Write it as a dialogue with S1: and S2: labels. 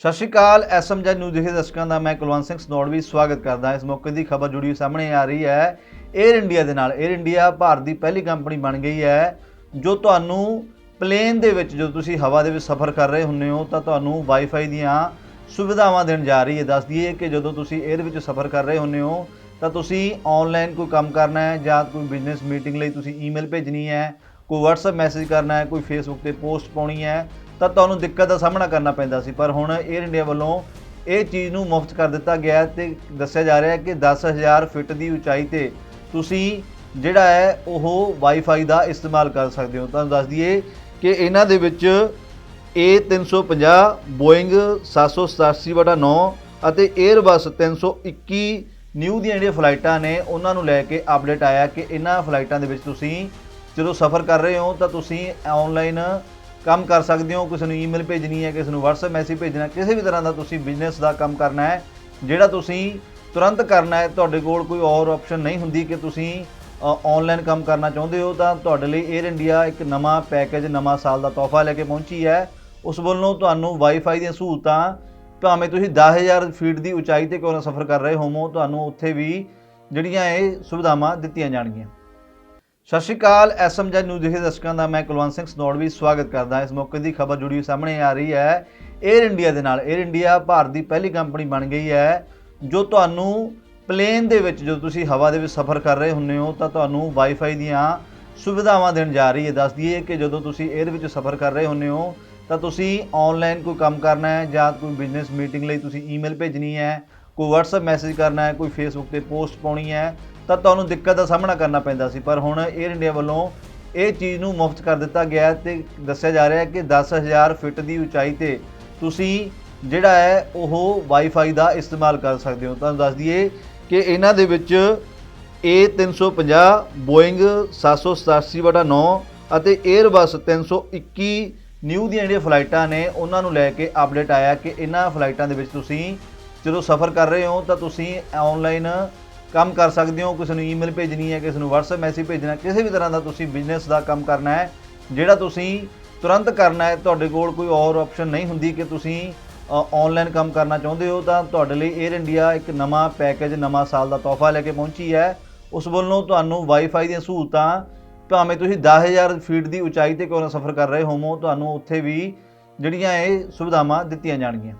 S1: ਸਤਿ ਸ਼੍ਰੀ ਅਕਾਲ, ਐਸਐਮ ਜੈ ਨਿਊਜ਼ ਦੇ ਦਰਸ਼ਕਾਂ ਦਾ ਮੈਂ ਕੁਲਵੰਤ ਸਿੰਘ ਸਨੋੜਵੀ ਸਵਾਗਤ ਕਰਦਾ ਇਸ ਮੌਕੇ ਦੀ ਖਬਰ ਜੁੜੀ ਹੋਈ ਸਾਹਮਣੇ ਆ ਰਹੀ ਹੈ 에ਅਰ ਇੰਡੀਆ ਦੇ ਨਾਲ। 에ਅਰ ਇੰਡੀਆ ਭਾਰਤ ਦੀ ਪਹਿਲੀ ਕੰਪਨੀ ਬਣ ਗਈ ਹੈ, ਜੋ ਤੁਹਾਨੂੰ ਪਲੇਨ ਦੇ ਵਿੱਚ ਜਦੋਂ ਤੁਸੀਂ ਹਵਾ ਦੇ ਵਿੱਚ ਸਫ਼ਰ ਕਰ ਰਹੇ ਹੁੰਦੇ ਹੋ, ਤਾਂ ਤੁਹਾਨੂੰ ਵਾਈਫਾਈ ਦੀਆਂ ਸੁਵਿਧਾਵਾਂ ਦੇਣ ਜਾ ਰਹੀ ਹੈ। ਦੱਸ ਦਈਏ ਕਿ ਜਦੋਂ ਤੁਸੀਂ 에ਅਰ ਵਿੱਚ ਸਫ਼ਰ ਕਰ ਰਹੇ ਹੁੰਦੇ ਹੋ, ਤਾਂ ਤੁਸੀਂ ਆਨਲਾਈਨ ਕੋਈ ਕੰਮ ਕਰਨਾ ਹੈ ਜਾਂ ਕੋਈ ਬਿਜ਼ਨਸ ਮੀਟਿੰਗ ਲਈ ਤੁਸੀਂ ਈਮੇਲ ਭੇਜਣੀ ਹੈ, ਕੋਈ WhatsApp ਮੈਸੇਜ ਕਰਨਾ ਹੈ, ਕੋਈ Facebook ਤੇ ਪੋਸਟ ਪਾਉਣੀ ਹੈ ਤਾਂ ਤੁਹਾਨੂੰ ਦਿੱਕਤ ਦਾ ਸਾਹਮਣਾ ਕਰਨਾ ਪੈਂਦਾ ਸੀ। ਪਰ ਹੁਣ 에ਅਰ ਇੰਡੀਆ ਵੱਲੋਂ ਇਹ ਚੀਜ਼ ਨੂੰ ਮੁਫਤ ਕਰ ਦਿੱਤਾ ਗਿਆ ਹੈ ਤੇ ਦੱਸਿਆ ਜਾ ਰਿਹਾ ਹੈ ਕਿ 10000 ਫਿਟ ਦੀ ਉਚਾਈ ਤੇ ਤੁਸੀਂ ਜਿਹੜਾ ਹੈ ਉਹ ਵਾਈਫਾਈ ਦਾ ਇਸਤੇਮਾਲ ਕਰ ਸਕਦੇ ਹੋ। ਤੁਹਾਨੂੰ ਦੱਸ ਦਈਏ ਕਿ ਇਹਨਾਂ ਦੇ ਵਿੱਚ A350 ਬੋਇੰਗ 787-9 ਅਤੇ 에ਅਰਬਸ 321 ਨਿਊ ਦੀਆਂ ਜਿਹੜੀਆਂ ਫਲਾਈਟਾਂ ਨੇ, ਉਹਨਾਂ ਨੂੰ ਲੈ ਕੇ ਅਪਡੇਟ ਆਇਆ ਕਿ ਇਹਨਾਂ ਫਲਾਈਟਾਂ ਦੇ ਵਿੱਚ ਤੁਸੀਂ ਜਦੋਂ ਸਫ਼ਰ ਕਰ ਰਹੇ ਹੋ ਤਾਂ ਤੁਸੀਂ ਆਨਲਾਈਨ ਕੰਮ ਕਰ ਸਕਦੇ ਹੋ, ਕਿਸੇ ਨੂੰ ਈਮੇਲ ਭੇਜਣੀ ਹੈ, ਕਿਸੇ ਨੂੰ WhatsApp ਮੈਸੇਜ ਭੇਜਣਾ, ਕਿਸੇ ਵੀ ਤਰ੍ਹਾਂ ਦਾ ਤੁਸੀਂ ਬਿਜ਼ਨਸ ਦਾ ਕੰਮ ਕਰਨਾ ਹੈ, ਜਿਹੜਾ ਤੁਸੀਂ ਤੁਰੰਤ ਕਰਨਾ ਹੈ, ਤੁਹਾਡੇ ਕੋਲ ਕੋਈ ਹੋਰ ਆਪਸ਼ਨ ਨਹੀਂ ਹੁੰਦੀ ਕਿ ਤੁਸੀਂ ਆਨਲਾਈਨ ਕੰਮ ਕਰਨਾ ਚਾਹੁੰਦੇ ਹੋ, ਤਾਂ ਤੁਹਾਡੇ ਲਈ 에ਅਰ ਇੰਡੀਆ ਇੱਕ ਨਵਾਂ ਪੈਕੇਜ ਨਵਾਂ ਸਾਲ ਦਾ ਤੋਹਫਾ ਲੈ ਕੇ ਪਹੁੰਚੀ ਹੈ। ਉਸ ਵੱਲੋਂ ਤੁਹਾਨੂੰ ਵਾਈਫਾਈ ਦੀਆਂ ਸਹੂਲਤਾਂ, ਭਾਵੇਂ ਤੁਸੀਂ 10000 ਫੀਟ ਦੀ ਉਚਾਈ ਤੇ ਕਿਉਂ ਨਾ ਸਫ਼ਰ ਕਰ ਰਹੇ ਹੋਵੋ, ਤੁਹਾਨੂੰ ਉੱਥੇ ਵੀ ਜਿਹੜੀਆਂ ਇਹ ਸੁਵਿਧਾਵਾਂ ਦਿੱਤੀਆਂ ਜਾਣਗੀਆਂ। ਸਤਿ ਸ਼੍ਰੀ ਅਕਾਲ, ਐਸਐਮ ਜੈ ਨਿਊਜ਼ ਦੇ ਦਰਸ਼ਕਾਂ ਦਾ ਮੈਂ ਕੁਲਵੰਤ ਸਿੰਘ ਸਨੋੜਵੀ ਸਵਾਗਤ ਕਰਦਾ ਇਸ ਮੌਕੇ ਦੀ ਖਬਰ ਜੁੜੀ ਸਾਹਮਣੇ ਆ ਰਹੀ ਹੈ 에ਅਰ ਇੰਡੀਆ ਦੇ ਨਾਲ। 에ਅਰ ਇੰਡੀਆ ਭਾਰਤ ਦੀ ਪਹਿਲੀ ਕੰਪਨੀ ਬਣ ਗਈ ਹੈ, ਜੋ ਤੁਹਾਨੂੰ ਪਲੇਨ ਦੇ ਵਿੱਚ ਜਦੋਂ ਤੁਸੀਂ ਹਵਾ ਦੇ ਵਿੱਚ ਸਫ਼ਰ ਕਰ ਰਹੇ ਹੁੰਦੇ ਹੋ, ਤਾਂ ਤੁਹਾਨੂੰ ਵਾਈਫਾਈ ਦੀਆਂ ਸੁਵਿਧਾਵਾਂ ਦੇਣ ਜਾ ਰਹੀ ਹੈ। ਦੱਸ ਦਈਏ ਕਿ ਜਦੋਂ ਤੁਸੀਂ 에ਅਰ ਵਿੱਚ ਸਫ਼ਰ ਕਰ ਰਹੇ ਹੁੰਦੇ ਹੋ, ਤਾਂ ਤੁਸੀਂ ਆਨਲਾਈਨ ਕੋਈ ਕੰਮ ਕਰਨਾ ਹੈ ਜਾਂ ਕੋਈ ਬਿਜ਼ਨਸ ਮੀਟਿੰਗ ਲਈ ਤੁਸੀਂ ਈਮੇਲ ਭੇਜਣੀ ਹੈ, ਕੋਈ WhatsApp ਮੈਸੇਜ ਕਰਨਾ ਹੈ, ਕੋਈ Facebook ਤੇ ਪੋਸਟ ਪਾਉਣੀ ਹੈ ਤਾਂ ਤੁਹਾਨੂੰ ਦਿੱਕਤ ਦਾ ਸਾਹਮਣਾ ਕਰਨਾ ਪੈਂਦਾ ਸੀ, ਪਰ ਹੁਣ 에ਅਰ ਇੰਡੀਆ ਵੱਲੋਂ ਇਹ ਚੀਜ਼ ਨੂੰ ਮੁਫਤ ਕਰ ਦਿੱਤਾ ਗਿਆ ਹੈ ਤੇ ਦੱਸਿਆ ਜਾ ਰਿਹਾ ਹੈ ਕਿ 10000 ਫਿਟ ਦੀ ਉਚਾਈ ਤੇ ਤੁਸੀਂ ਜਿਹੜਾ ਹੈ ਉਹ ਵਾਈਫਾਈ ਦਾ ਇਸਤੇਮਾਲ ਕਰ ਸਕਦੇ ਹੋ। ਤੁਹਾਨੂੰ ਦੱਸ ਦਈਏ ਕਿ ਇਹਨਾਂ ਦੇ ਵਿੱਚ A350 ਬੋਇੰਗ 787-9 ਅਤੇ 에ਅਰਬਸ 321 ਨਿਊ ਦੀਆਂ ਜਿਹੜੀਆਂ ਫਲਾਈਟਾਂ ਨੇ, ਉਹਨਾਂ ਨੂੰ ਲੈ ਕੇ ਅਪਡੇਟ ਆਇਆ ਕਿ ਇਹਨਾਂ ਫਲਾਈਟਾਂ ਦੇ ਵਿੱਚ ਤੁਸੀਂ ਜਦੋਂ ਸਫ਼ਰ ਕਰ ਰਹੇ ਹੋ, ਤਾਂ ਤੁਸੀਂ ਆਨਲਾਈਨ ਕੰਮ ਕਰ ਸਕਦੇ ਹੋ, ਕਿਸੇ ਨੂੰ ਈਮੇਲ ਭੇਜਣੀ ਹੈ, ਕਿਸੇ ਨੂੰ WhatsApp ਮੈਸੇਜ ਭੇਜਣਾ, ਕਿਸੇ ਵੀ ਤਰ੍ਹਾਂ ਦਾ ਤੁਸੀਂ ਬਿਜ਼ਨਸ ਦਾ ਕੰਮ ਕਰਨਾ ਹੈ, ਜਿਹੜਾ ਤੁਸੀਂ ਤੁਰੰਤ ਕਰਨਾ ਹੈ, ਤੁਹਾਡੇ ਕੋਲ ਕੋਈ ਹੋਰ ਆਪਸ਼ਨ ਨਹੀਂ ਹੁੰਦੀ ਕਿ ਤੁਸੀਂ ਆਨਲਾਈਨ ਕੰਮ ਕਰਨਾ ਚਾਹੁੰਦੇ ਹੋ, ਤਾਂ ਤੁਹਾਡੇ ਲਈ 에ਅਰ ਇੰਡੀਆ ਇੱਕ ਨਵਾਂ ਪੈਕੇਜ ਨਵਾਂ ਸਾਲ ਦਾ ਤੋਹਫਾ ਲੈ ਕੇ ਪਹੁੰਚੀ ਹੈ। ਉਸ ਵੱਲੋਂ ਤੁਹਾਨੂੰ ਵਾਈਫਾਈ ਦੀਆਂ ਸਹੂਲਤਾਂ, ਭਾਵੇਂ ਤੁਸੀਂ 10000 ਫੀਟ ਦੀ ਉਚਾਈ ਤੇ ਕਿਉਂ ਨਾ ਸਫ਼ਰ ਕਰ ਰਹੇ ਹੋਵੋ, ਤੁਹਾਨੂੰ ਉੱਥੇ ਵੀ ਜਿਹੜੀਆਂ ਇਹ ਸੁਵਿਧਾਵਾਂ ਦਿੱਤੀਆਂ ਜਾਣਗੀਆਂ।